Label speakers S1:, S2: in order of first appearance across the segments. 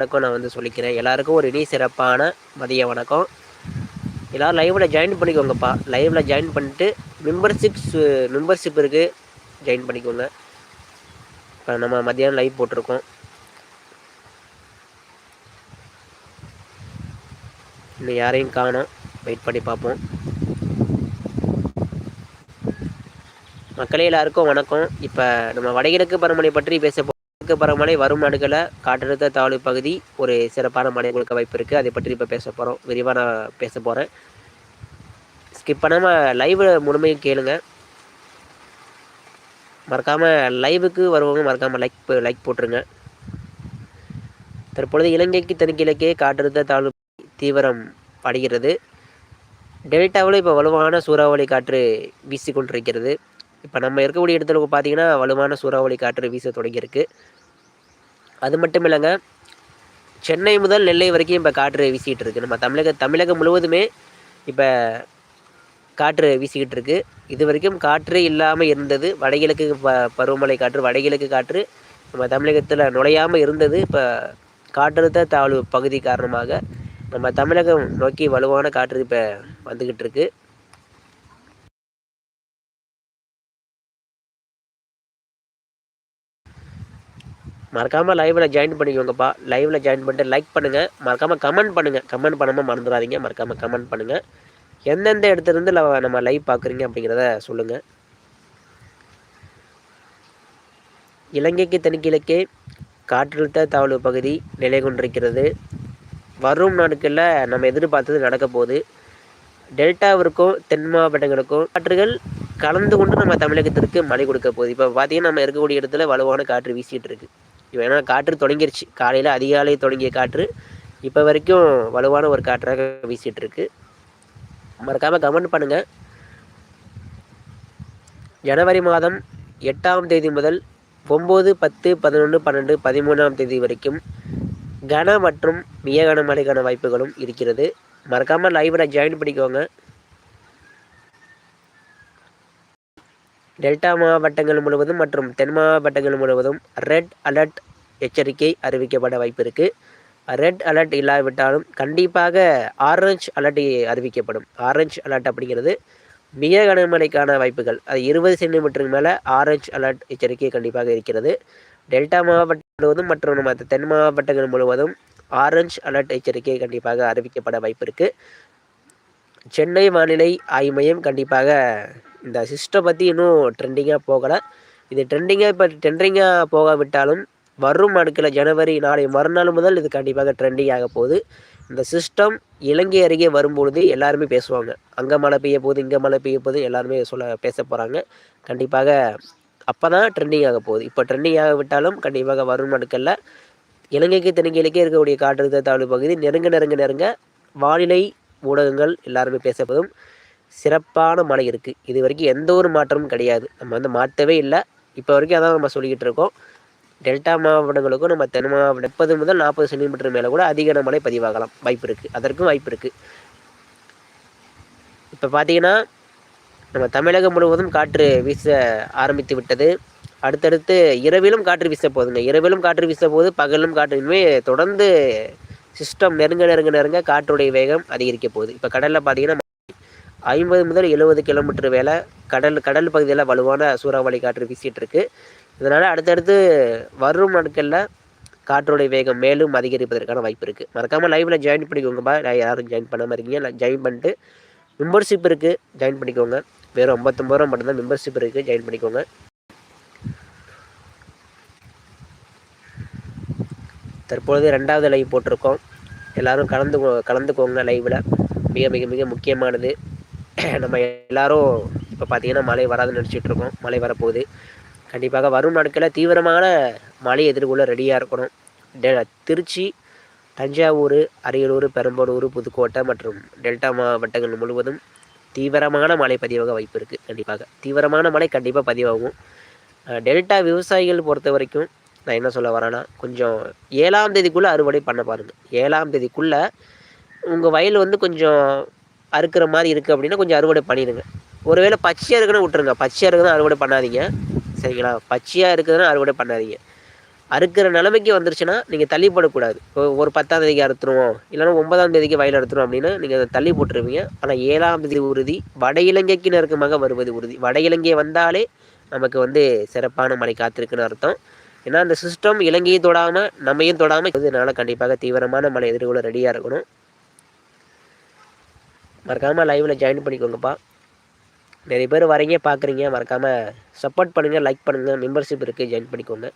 S1: வணக்கம் நான் வந்து சொல்லிக்கிறேன். எல்லாருக்கும் ஒரு இனி சிறப்பான மதிய வணக்கம். எல்லோரும் லைவில் ஜாயின் பண்ணிக்கோங்கப்பா. லைவில் ஜாயின் பண்ணிட்டு மெம்பர்ஷிப்ஸ் மெம்பர்ஷிப் இருக்குது ஜாயின் பண்ணிக்கோங்க. இப்போ நம்ம மதியானம் லைவ் போட்டிருக்கோம். இன்னும் யாரையும் காணோம். வெயிட் பண்ணி பார்ப்போம். மக்களே எல்லாருக்கும் வணக்கம். இப்போ நம்ம வடகிழக்கு பருமனை பற்றி பேச கிழக்கு பருவமழை வரும் நாடுகளில் காற்றழுத்த தாழ்வு பகுதி ஒரு சிறப்பான மழை கொடுக்க வாய்ப்பு இருக்குது அதை பற்றி இப்போ பேச போகிறோம் விரிவாக நான் பேச போகிறேன் ஸ்கிப் பண்ணாமல் லைவ் முழுமையும் கேளுங்க. மறக்காமல் லைவுக்கு வருவவங்க மறக்காமல் லைக் லைக் போட்டுருங்க. தற்பொழுது இலங்கைக்கு தென்கிழக்கே காற்றழுத்த தாழ்வு தீவிரம் அடைகிறது. டெல்டாவில் இப்போ வலுவான சூறாவளி காற்று வீசி கொண்டிருக்கிறது இப்போ நம்ம இருக்கக்கூடிய இடத்துல பார்த்தீங்கன்னா வலுவான சூறாவளி காற்று வீச தொடங்கியிருக்கு. அது மட்டும் இல்லைங்க சென்னை முதல் நெல்லை வரைக்கும் இப்போ காற்று வீசிக்கிட்டு இருக்குது நம்ம தமிழக தமிழகம் முழுவதுமே இப்போ காற்று வீசிக்கிட்டு இருக்கு. இது வரைக்கும் காற்று இல்லாமல் இருந்தது. வடகிழக்கு ப பருவமழை காற்று வடகிழக்கு காற்று நம்ம தமிழகத்தில் நுழையாமல் இருந்தது. இப்போ காற்றழுத்த தாழ்வு பகுதி காரணமாக நம்ம தமிழகம் நோக்கி வலுவான காற்று இப்போ வந்துக்கிட்டு இருக்குது மறக்காமல் லைவில் ஜாயின் பண்ணிக்கோங்கப்பா. லைவில் ஜாயின் பண்ணிட்டு லைக் பண்ணுங்கள் மறக்காமல் கமெண்ட் பண்ணுங்கள் கமெண்ட் பண்ணாமல் மறந்துடாதீங்க. மறக்காமல் கமெண்ட் பண்ணுங்கள் எந்தெந்த இடத்துலேருந்து நம்ம லைவ் பார்க்குறீங்க அப்படிங்கிறத சொல்லுங்கள் இலங்கைக்கு தென்கிழக்கே காற்றழுத்த தாழ்வு பகுதி நிலை கொண்டிருக்கிறது வரும் நாட்களில் நம்ம எதிர்பார்த்தது நடக்க போகுது. டெல்டாவிற்கும் தென் மாவட்டங்களுக்கும் காற்றுகள் கலந்து கொண்டு நம்ம தமிழகத்திற்கு மழை கொடுக்க போகுது. இப்போ பார்த்தீங்கன்னா நம்ம இருக்கக்கூடிய இடத்துல வலுவான காற்று வீசிகிட்டு இருக்குது இப்போ ஏன்னா காற்று தொடங்கிருச்சு. காலையில் அதிகாலை தொடங்கிய காற்று இப்போ வரைக்கும் வலுவான ஒரு காற்றாக வீசிகிட்டு இருக்கு மறக்காமல் கமெண்ட் பண்ணுங்கள் ஜனவரி மாதம் எட்டாம் தேதி முதல் ஒம்பது பத்து பதினொன்று பன்னெண்டு பதிமூணாம் தேதி வரைக்கும் கன மற்றும் மிய கனமழைக்கான வாய்ப்புகளும் இருக்கிறது. மறக்காமல் லைவில் ஜாயின் பண்ணிக்கோங்க. டெல்டா மாவட்டங்கள் முழுவதும் மற்றும் தென் மாவட்டங்கள் முழுவதும் ரெட் அலர்ட் எச்சரிக்கை அறிவிக்கப்பட வாய்ப்பு இருக்குது ரெட் அலர்ட் இல்லாவிட்டாலும் கண்டிப்பாக ஆரஞ்ச் அலர்ட் அறிவிக்கப்படும். ஆரஞ்ச் அலர்ட் அப்படிங்கிறது மிக கனமழைக்கான வாய்ப்புகள். அது இருபது சென்டிமீட்டருக்கு மேலே ஆரஞ்ச் அலர்ட் எச்சரிக்கை கண்டிப்பாக இருக்கிறது. டெல்டா மாவட்டம் முழுவதும் மற்றும் நம்ம தென் மாவட்டங்கள் முழுவதும் ஆரஞ்ச் அலர்ட் எச்சரிக்கை கண்டிப்பாக அறிவிக்கப்பட வாய்ப்பு இருக்குது சென்னை வானிலை ஆய்வு மையம் கண்டிப்பாக இந்த சிஸ்டம் பற்றி இன்னும் ட்ரெண்டிங்காக போகலை. இது ட்ரெண்டிங்காக இப்போ ட்ரெண்டிங்காக போகாவிட்டாலும் வரும் நாட்களில் ஜனவரி நாளை மறுநாள் முதல் இது கண்டிப்பாக ட்ரெண்டிங் ஆக போகுது. இந்த சிஸ்டம் இலங்கை அருகே வரும்பொழுது எல்லாருமே பேசுவாங்க. அங்கே மழை பெய்ய போகுது இங்கே மழை பெய்ய போகுது எல்லாருமே சொல்ல பேச போகிறாங்க கண்டிப்பாக அப்போ தான் ட்ரெண்டிங் ஆக போகுது. இப்போ ட்ரெண்டிங் ஆகிவிட்டாலும் கண்டிப்பாக வரும் நாட்களில் இலங்கைக்கு தென்னிங்கிலக்கே இருக்கக்கூடிய காற்றழுத்த தாழ்வு பகுதி நெருங்க நெருங்க நெருங்க வானிலை ஊடகங்கள் எல்லாருமே பேசப்படும். சிறப்பான மழை இருக்குது இது வரைக்கும் எந்த ஒரு மாற்றமும் கிடையாது. நம்ம வந்து மாற்றவே இல்லை. இப்போ வரைக்கும் அதான் நம்ம சொல்லிக்கிட்டு இருக்கோம். டெல்டா மாவட்டங்களுக்கும் நம்ம தென் மாவட்டம் முப்பது முதல் நாற்பது சென்டிமீட்டர் மேலே கூட அதிக மழை பதிவாகலாம். வாய்ப்பு இருக்குது அதற்கும் வாய்ப்பு இருக்குது இப்போ பார்த்தீங்கன்னா நம்ம தமிழகம் முழுவதும் காற்று வீச ஆரம்பித்து விட்டது. அடுத்தடுத்து இரவிலும் காற்று வீச போகுதுங்க. இரவிலும் காற்று வீச போது பகலும் காற்று தொடர்ந்து சிஸ்டம் நெருங்க நெருங்க நெருங்க காற்றுடைய வேகம் அதிகரிக்க போகுது. இப்போ கடலில் பார்த்தீங்கன்னா ஐம்பது முதல் எழுபது கிலோமீட்டர் வேலை கடல் கடல் பகுதியில் வலுவான சூறாவளி காற்று வீசிகிட்டு இருக்குது இதனால் அடுத்தடுத்து வரும் நாட்களில் காற்றோடைய வேகம் மேலும் அதிகரிப்பதற்கான வாய்ப்பு இருக்குது மறக்காமல் லைவில் ஜாயின் பண்ணிக்கோங்கப்பா. யாரும் ஜாயின் பண்ணாமல் இருக்கீங்க ஜாயின் பண்ணிட்டு மெம்பர்ஷிப் இருக்குது ஜாயின் பண்ணிக்கோங்க. வெறும் ஐம்பத்தொம்பது ரூபா மட்டும்தான் மெம்பர்ஷிப் இருக்குது ஜாயின் பண்ணிக்கோங்க. தற்பொழுது ரெண்டாவது லைவ் போட்டிருக்கோம். எல்லோரும் கலந்து கலந்துக்கோங்க லைவில் மிக மிக மிக முக்கியமானது. நம்ம எல்லாரும் இப்போ பார்த்தீங்கன்னா மழை வராதுன்னு நினச்சிட்ருக்கோம் மழை வரப்போகுது. கண்டிப்பாக வரும் நாட்களில் தீவிரமான மழை எதிர்கொள்ள ரெடியாக இருக்கணும். டெ திருச்சி தஞ்சாவூர் அரியலூர் பெரம்பலூர் புதுக்கோட்டை மற்றும் டெல்டா மாவட்டங்கள் முழுவதும் தீவிரமான மழை பதிவாக வாய்ப்பு இருக்குது கண்டிப்பாக தீவிரமான மழை கண்டிப்பாக பதிவாகும். டெல்டா விவசாயிகள் பொறுத்த வரைக்கும் நான் என்ன சொல்ல வரேன்னா கொஞ்சம் ஏழாம் தேதிக்குள்ளே அறுவடை பண்ண பாருங்கள் ஏழாம் தேதிக்குள்ளே உங்கள் வயல் வந்து கொஞ்சம் அறுக்கிற மாதிரி இருக்குது அப்படின்னா கொஞ்சம் அறுவடை பண்ணிடுங்க. ஒருவேளை பச்சையாக இருக்குன்னு விட்டுருங்க. பச்சையாக இருக்குதுன்னா அறுவடை பண்ணாதீங்க. சரிங்களா? பச்சையாக இருக்குதுன்னா அறுவடை பண்ணாதீங்க. அறுக்கிற நிலைமைக்கு வந்துருச்சுன்னா நீங்கள் தள்ளி போடக்கூடாது. ஒரு பத்தாம் தேதிக்கு அறுத்துருவோம். இல்லைன்னா ஒன்பதாம் தேதிக்கு வயல் அறுத்துருவோம் அப்படின்னா நீங்கள் அதை தள்ளி போட்டுருவீங்க. ஆனால் ஏழாம் தேதி உறுதி வட இலங்கைக்கு நெருக்கமாக வருவது உறுதி. வட இலங்கை வந்தாலே நமக்கு வந்து சிறப்பான மழை காத்திருக்குன்னு அர்த்தம். ஏன்னா அந்த சிஸ்டம் இலங்கையும் தொடாமல் நம்மையும் தொடாமல் இதனால் கண்டிப்பாக தீவிரமான மழை எதிர்கொள்ள ரெடியாக இருக்கணும். மறக்காமல் லைவில் ஜாயின் பண்ணிக்கோங்கப்பா. நிறைய பேர் வரீங்க பார்க்குறீங்க. மறக்காமல் சப்போர்ட் பண்ணுங்கள் லைக் பண்ணுங்கள் மெம்பர்ஷிப் இருக்குது ஜாயின் பண்ணிக்கோங்க.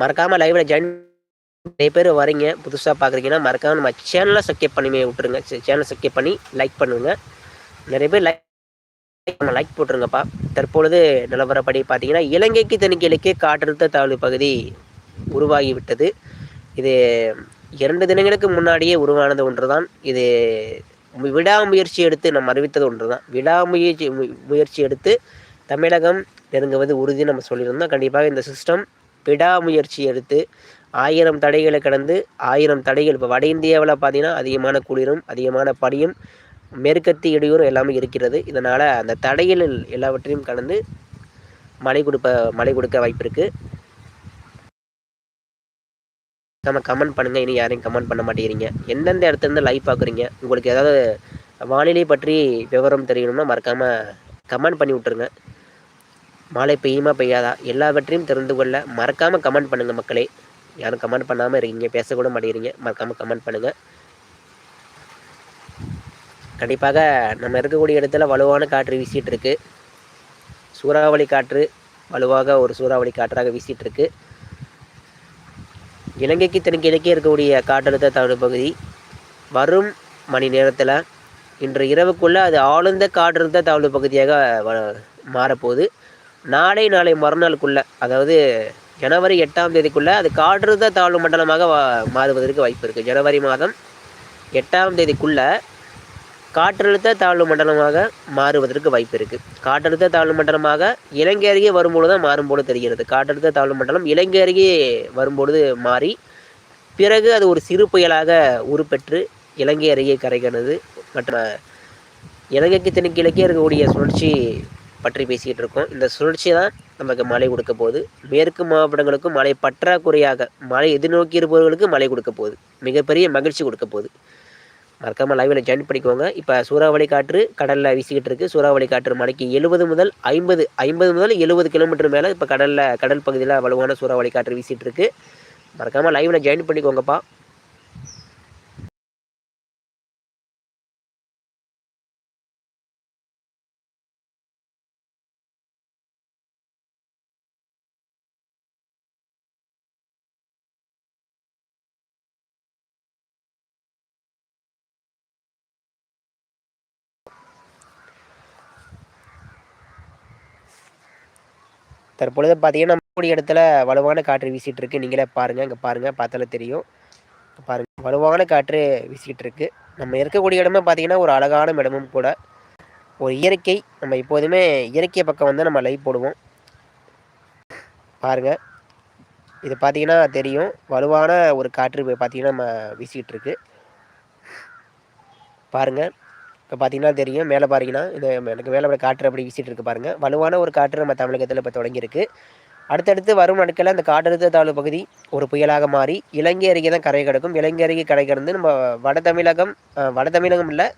S1: மறக்காமல் லைவில் ஜாயின் நிறைய பேர் வரீங்க. புதுசாக பார்க்குறீங்கன்னா மறக்காமல் நம்ம சேனலை சப்ஸ்கிரைப் பண்ணி விட்டுருங்க. சேனலை சப்ஸ்கிரைப் பண்ணி லைக் பண்ணுங்கள் நிறைய பேர் லைக் லைக் போட்டுருங்கப்பா. தற்பொழுது நிலவரப்படி பார்த்தீங்கன்னா இலங்கைக்கு தணிக்கைக்கு காற்றழுத்த தாழ்வு பகுதி உருவாகிவிட்டது. இது இரண்டு தினங்களுக்கு முன்னாடியே உருவானது ஒன்று தான் இது விடாமுயற்சி எடுத்து நம்ம அறிவித்தது ஒன்று தான் விடாமுயற்சி முயற்சி எடுத்து தமிழகம் நெருங்குவது உறுதி நம்ம சொல்லியிருந்தோம். கண்டிப்பாக இந்த சிஸ்டம் விடாமுயற்சி எடுத்து ஆயிரம் தடைகளை கடந்து ஆயிரம் தடைகள். இப்போ வட இந்தியாவில் பார்த்தீங்கன்னா அதிகமான குளிரும் அதிகமான பனியும் மேற்கத்தி இடையூறும் எல்லாமே இருக்கிறது. இதனால் அந்த தடைகள் எல்லாவற்றையும் கடந்து மழை கொடுப்ப மழை கொடுக்க வாய்ப்பு இருக்குது நம்ம கமெண்ட் பண்ணுங்கள் இனி யாரையும் கமெண்ட் பண்ண மாட்டேங்கிறீங்க. எந்தெந்த இடத்துலேருந்து லைவ் பார்க்குறீங்க உங்களுக்கு ஏதாவது வானிலை பற்றி விவரம் தெரியணும்னா மறக்காமல் கமெண்ட் பண்ணி விட்ருங்க மழை பெய்யுமா பெய்யாதா? எல்லாவற்றையும் தெரிந்து கொள்ள மறக்காமல் கமெண்ட் பண்ணுங்கள் மக்களே. யாரும் கமெண்ட் பண்ணாமல் இருக்கீங்க பேசக்கூட மாட்டேங்கிறீங்க. மறக்காமல் கமெண்ட் பண்ணுங்கள் கண்டிப்பாக நம்ம இருக்கக்கூடிய இடத்துல வலுவான காற்று வீசிகிட்டு இருக்கு சூறாவளி காற்று வலுவாக ஒரு சூறாவளி காற்றாக வீசிகிட்டு இருக்கு இலங்கைக்கு தென்கிழக்கே இருக்கக்கூடிய காற்றழுத்த தாழ்வு பகுதி வரும் மணி நேரத்தில் இன்று இரவுக்குள்ளே அது ஆழ்ந்த காற்றழுத்த தாழ்வு பகுதியாக மாறப்போகுது. நாளை நாளை மறுநாளுக்குள்ளே அதாவது ஜனவரி எட்டாம் தேதிக்குள்ளே அது காற்றழுத்த தாழ்வு மண்டலமாக மாறுவதற்கு வாய்ப்பு இருக்குது ஜனவரி மாதம் எட்டாம் தேதிக்குள்ளே காற்றழுத்த தாழ்வு மண்டலமாக மாறுவதற்கு வாய்ப்பு இருக்குது காற்றழுத்த தாழ்வு மண்டலமாக இலங்கை அருகே வரும்பொழுது தான் மாறும்போது தெரிகிறது. காற்றழுத்த தாழ்வு மண்டலம் இலங்கை அருகே வரும்பொழுது மாறி பிறகு அது ஒரு சிறு புயலாக உருப்பெற்று இலங்கை அருகே கரைகிறது மற்றும் இலங்கைக்கு தென்கிழக்கே இருக்கக்கூடிய சுழற்சி பற்றி பேசிக்கிட்டு இருக்கோம் இந்த சுழற்சி தான் நமக்கு மழை கொடுக்க போகுது. மேற்கு மாவட்டங்களுக்கும் மழை பற்றாக்குறையாக மழை எதிர்நோக்கி இருப்பவர்களுக்கு மழை கொடுக்க போகுது. மிகப்பெரிய மகிழ்ச்சி கொடுக்க போகுது. மறக்காமல் லைவில் ஜாயின் பண்ணிக்கோங்க. இப்போ சூறாவளி காற்று கடலில் வீசிக்கிட்டு இருக்குது சூறாவளி காற்று மலைக்கு எழுபது முதல் ஐம்பது ஐம்பது முதல் எழுபது கிலோமீட்டர் மேலே இப்போ கடலில் கடல் பகுதியில் வலுவான சூறாவளி காற்று வீசிகிட்டு இருக்குது மறக்காமல் லைவில் ஜாயின் பண்ணிக்கோங்கப்பா. தற்பொழுது பார்த்தீங்கன்னா நம்மளுடைய இடத்துல வலுவான காற்று வீசிகிட்டு இருக்கு நீங்களே பாருங்கள் இங்கே பாருங்கள் பார்த்தாலே தெரியும். பாருங்கள் வலுவான காற்று வீசிக்கிட்டு இருக்கு நம்ம இருக்கக்கூடிய இடமே பார்த்தீங்கன்னா ஒரு அழகான இடமும் கூட. ஒரு இயற்கை நம்ம எப்போதுமே இயற்கை பக்கம் வந்து நம்ம லைவ் போடுவோம். பாருங்கள் இது பார்த்தீங்கன்னா தெரியும். வலுவான ஒரு காற்று பார்த்தீங்கன்னா நம்ம வீசிக்கிட்டு இருக்கு பாருங்கள் இப்போ பார்த்தீங்கன்னா தெரியும் மேலே பாருங்கன்னா இந்த எனக்கு மேலே காற்று அப்படி வீசிட்டு இருக்கு பாருங்கள் வலுவான ஒரு காற்று நம்ம தமிழகத்தில் இப்போ தொடங்கியிருக்கு. அடுத்தடுத்து வரும் நாட்களில் அந்த காற்றழுத்த தாழ்வு பகுதி ஒரு புயலாக மாறி இலங்கை அருகே தான் கரை கிடக்கும். இலங்கை அருகே கரை கிடந்து நம்ம வட தமிழகம் வட தமிழகம் இல்லை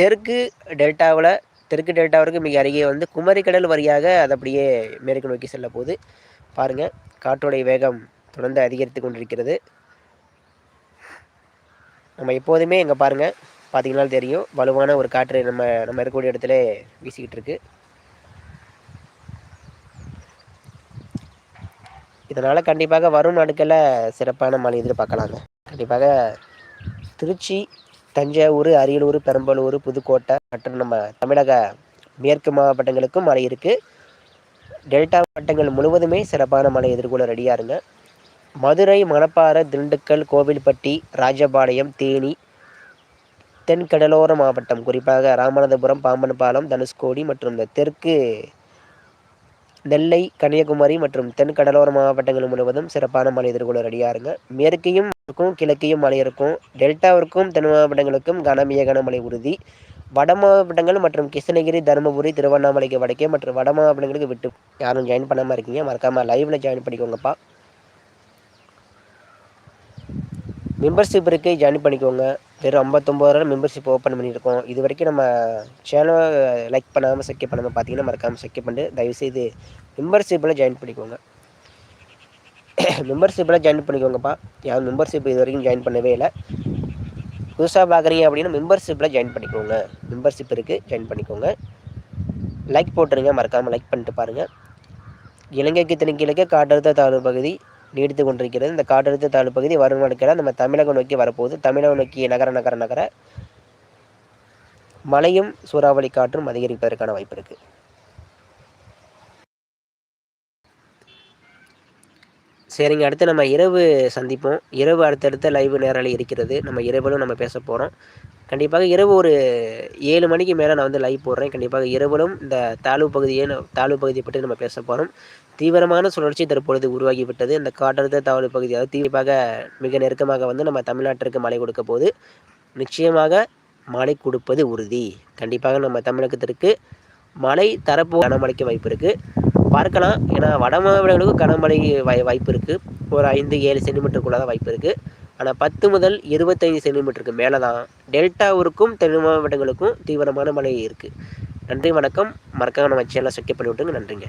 S1: தெற்கு டெல்டாவில் தெற்கு டெல்டாவிற்கு மிக அருகே வந்து குமரிக்கடல் வழியாக அது அப்படியே மேற்கு நோக்கி செல்ல போது பாருங்கள் காற்றுடைய வேகம் தொடர்ந்து அதிகரித்து கொண்டிருக்கிறது. நம்ம எப்போதுமே இங்கே பாருங்கள் பார்த்தீங்கன்னா தெரியும். வலுவான ஒரு காற்று நம்ம நம்ம இருக்கக்கூடிய இடத்துல வீசிக்கிட்டு இருக்கு. இதனால் கண்டிப்பாக வரும் நாட்களில் சிறப்பான மழை எதிர்பார்க்கலாங்க கண்டிப்பாக திருச்சி தஞ்சாவூர் அரியலூர் பெரம்பலூர் புதுக்கோட்டை மற்றும் நம்ம தமிழக மேற்கு மாவட்டங்களுக்கும் மழை இருக்குது டெல்டா மாவட்டங்கள் முழுவதுமே சிறப்பான மழை எதிர்கொள்ள ரெடியாக இருங்க. மதுரை மணப்பாறை திண்டுக்கல் கோவில்பட்டி ராஜபாளையம் தேனி தென் கடலோர மாவட்டம் குறிப்பாக ராமநாதபுரம் பாம்பன் பாலம் தனுஷ்கோடி மற்றும் இந்த தெற்கு நெல்லை கன்னியாகுமரி மற்றும் தென் கடலோர மாவட்டங்கள் முழுவதும் சிறப்பான மழை எதிர்கொள்ள ரெடியாக இருங்க. மேற்கையும் இருக்கும் கிழக்கையும் மழை இருக்கும். டெல்டாவிற்கும் தென் மாவட்டங்களுக்கும் கனமிய கனமழை உறுதி. வட மாவட்டங்கள் மற்றும் கிருஷ்ணகிரி தருமபுரி திருவண்ணாமலைக்கு வடக்கே மற்றும் வட மாவட்டங்களுக்கு விட்டு யாரும் ஜாயின் பண்ணாமல் இருக்கீங்க. மறக்காமல் லைவில் ஜாயின் பண்ணிக்கோங்கப்பா. மெம்பர்ஷிப் இருக்குது ஜாயின் பண்ணிக்கோங்க. வெறும் ஐம்பத்தொம்பது ரூபா மெம்பர்ஷிப் ஓப்பன் பண்ணியிருக்கோம். இது வரைக்கும் நம்ம சேனலை லைக் பண்ணாமல் செக்கப் பண்ணாமல் பார்த்தீங்கன்னா மறக்காமல் செக்கப் பண்ணிட்டு தயவுசெய்து மெம்பர்ஷிப்பில் ஜாயின் பண்ணிக்கோங்க. மெம்பர்ஷிப்பில் ஜாயின் பண்ணிக்கோங்கப்பா. யாரும் மெம்பர்ஷிப் இது வரைக்கும் ஜாயின் பண்ணவே இல்லை. புதுசாக பார்க்குறீங்க அப்படின்னா மெம்பர்ஷிப்பில் ஜாயின் பண்ணிக்கோங்க. மெம்பர்ஷிப் இருக்குது ஜாயின் பண்ணிக்கோங்க. லைக் போட்டுருங்க மறக்காமல் லைக் பண்ணிட்டு பாருங்கள் இலங்கைக்கு தென்கிழக்கு காட்டழுத்த தாழ்வு பகுதி. நீடித்து கொண்டிருக்கிறது. இந்த காற்றழுத்த தாழ்வு பகுதி வரும் நாட்களில் நம்ம தமிழகம் நோக்கி வரப்போகுது. தமிழகம் நோக்கி நகர நகர நகர மழையும் சூறாவளி காற்றும் அதிகரிப்பதற்கான வாய்ப்பு இருக்குது சரிங்க. அடுத்து நம்ம இரவு சந்திப்போம். இரவு அடுத்தடுத்த லைவ் நேரில் இருக்கிறது. நம்ம இரவிலும் நம்ம பேச போகிறோம் கண்டிப்பாக இரவு ஒரு ஏழு மணிக்கு மேலே நான் வந்து லைவ் போடுறேன். கண்டிப்பாக இரவிலும் இந்த தாழ்வு பகுதியை தாழ்வு பகுதியை பற்றி நம்ம பேச போகிறோம் தீவிரமான சுழற்சி தற்பொழுது உருவாகிவிட்டது. இந்த காற்றழுத்த தாழ்வு பகுதி அதாவது தீவிரமாக மிக நெருக்கமாக வந்து நம்ம தமிழ்நாட்டிற்கு மழை கொடுக்க போது நிச்சயமாக மழை கொடுப்பது உறுதி. கண்டிப்பாக நம்ம தமிழகத்திற்கு மழை தரப்போ கனமழைக்கு வாய்ப்பு இருக்குது பார்க்கலாம். ஏன்னா வட மாவட்டங்களுக்கும் கனமழை வாய் வாய்ப்பு இருக்குது ஒரு ஐந்து ஏழு சென்டிமீட்டருக்குள்ளே தான் வாய்ப்பு இருக்குது ஆனால் பத்து முதல் இருபத்தைந்து சென்டிமீட்டருக்கு மேலே தான் டெல்டாவிற்கும் தென் மாவட்டங்களுக்கும் தீவிரமான மழை இருக்குது நன்றி வணக்கம். மறக்காம நம்ம சேனலை செக் பண்ணி விட்டுங்க நன்றிங்க.